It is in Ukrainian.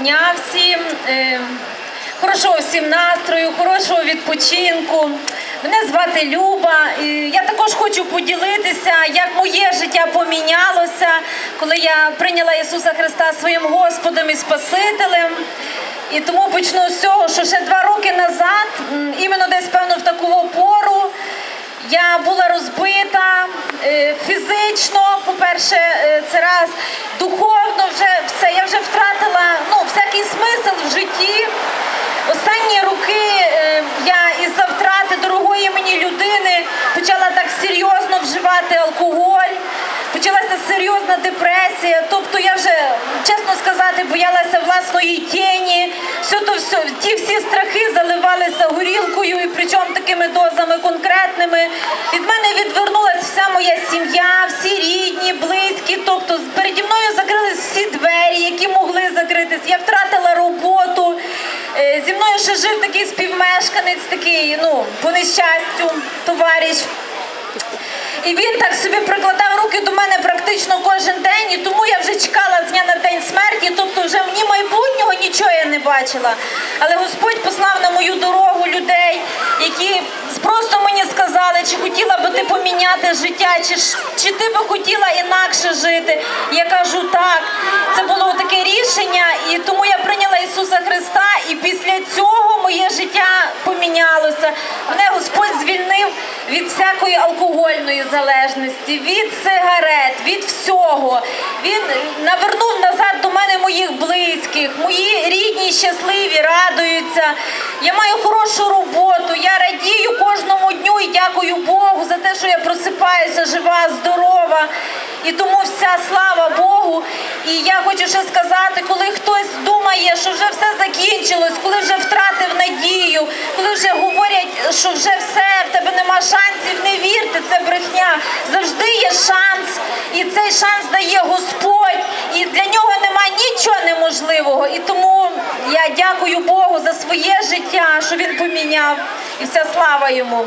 дня всім, е, хорошого всім настрою, хорошого відпочинку. Мене звати Люба. Я також хочу поділитися, як моє життя помінялося, коли я прийняла Ісуса Христа своїм Господом і Спасителем. І тому почну з цього, що ще два роки назад, іменно десь певно в таку пору, я була розбита е, фізично, по-перше, е, це раз, духовно вже все. Я вже втратила ну, всякий смисл в житті. Останні роки е, я із-за втрати дорогої мені людини почала так серйозно вживати алкоголь. Почалася серйозна депресія. Тобто я вже, чесно сказати, боялася власної тіні. Все то все, ті всі страхи заливалися горілкою, і причому такими дозами конкретними. Від мене відвернулася вся моя сім'я, всі рідні, близькі. Тобто переді мною закрились всі двері, які могли закритись. Я втратила роботу. Е, Зі мною ще жив такий співмешканець, такий, ну, по нещастю, товариш. І він так собі прикладав руки до мене практично кожен день, і тому я вже чекала з дня на день смерті, тобто вже ні майбутнього нічого я не бачила. Але Господь послав на мою дорогу людей, які просто мені сказали, чи хотіла би ти поміняти життя, чи, чи ти би хотіла інакше жити. Я кажу так. Це було таке рішення, і тому я прийняла Ісуса Христа, і після цього моє життя помінялося. Мене Господь від всякої алкогольної залежності, від сигарет, від всього. Він навернув назад до мене моїх близьких, мої рідні, щасливі, радуються. Я маю хорошу роботу, я радію кожному дню і дякую Богу за те, що я просипаюся жива, здорова. І тому вся слава Богу. І я хочу ще сказати, коли хтось думає, що вже все закінчилось, коли вже втратив надію, коли вже говорять, що вже все, в тебе нема шансів, не вірте, це брехня. Завжди є шанс, і цей шанс дає Господь, і для нього нема нічого неможливого. І тому я дякую Богу за своє життя, що він поміняв, і вся слава йому.